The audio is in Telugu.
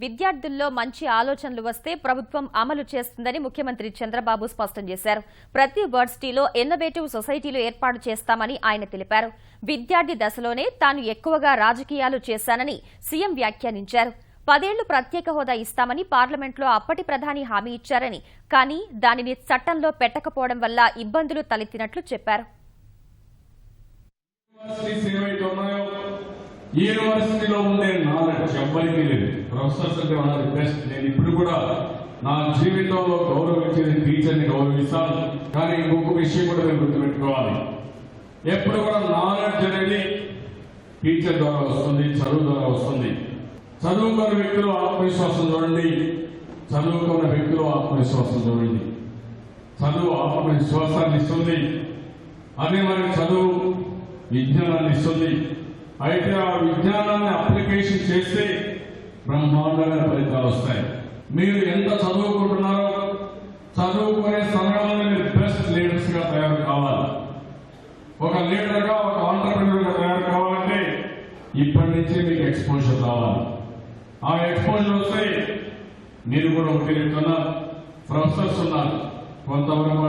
విద్యార్థుల్లో మంచి ఆలోచనలు వస్తే ప్రభుత్వం అమలు చేస్తుందని ముఖ్యమంత్రి చంద్రబాబు స్పష్టం చేశారు. ప్రతి వర్సిటీలో ఇన్నోవేటివ్ సొసైటీలు ఏర్పాటు చేస్తామని ఆయన తెలిపారు. విద్యార్థి దశలోనే తాను ఎక్కువగా రాజకీయాలు చేశానని సీఎం వ్యాఖ్యానించారు. పదేళ్ళు ప్రత్యేక హోదా ఇస్తామని పార్లమెంట్లో అప్పటి ప్రధాని హామీ ఇచ్చారని కానీ దానిని చట్టంలో పెట్టకపోవడం వల్ల ఇబ్బందులు తలెత్తినట్లు చెప్పారు. యూనివర్సిటీలో ఉండే నాలెడ్జ్ ఎవ్వరికీ లేదు ప్రొఫెసర్స్ అంటే వన్ ఆఫ్ ది బెస్ట్ నేను ఇప్పుడు కూడా నా జీవితంలో గౌరవించేది టీచర్ని గౌరవిస్తాను. కానీ ఇంకొక విషయం కూడా మీరు గుర్తుపెట్టుకోవాలి. ఎప్పుడు కూడా నాలెడ్జ్ అనేది టీచర్ ద్వారా వస్తుంది చదువు ద్వారా వస్తుంది. చదువుకున్న వ్యక్తులు ఆత్మవిశ్వాసం చూడండి. చదువుకున్న వ్యక్తులు ఆత్మవిశ్వాసం చూడండి. చదువు ఆత్మవిశ్వాసాన్ని ఇస్తుంది. అదే మనకి చదువు విజ్ఞానాన్ని ఇస్తుంది. అయితే ఆ విజ్ఞానాన్ని అప్లికేషన్ చేస్తే బ్రహ్మాండమైన ఫలితాలు వస్తాయి. మీరు ఎంత చదువుకుంటున్నారో చదువుకునే సమయంలో మీరు బెస్ట్ లీడర్స్గా తయారు కావాలి. ఒక లీడర్గా ఒక ఆంటర్ప్రినర్గా తయారు కావాలంటే ఇప్పటి నుంచి మీకు ఎక్స్పోజర్ రావాలి. ఆ ఎక్స్పోజర్ వస్తే మీరు కూడా ఒకటి చెప్తున్నా ప్రొఫెసర్స్ ఉన్నారు. కొంతవరకు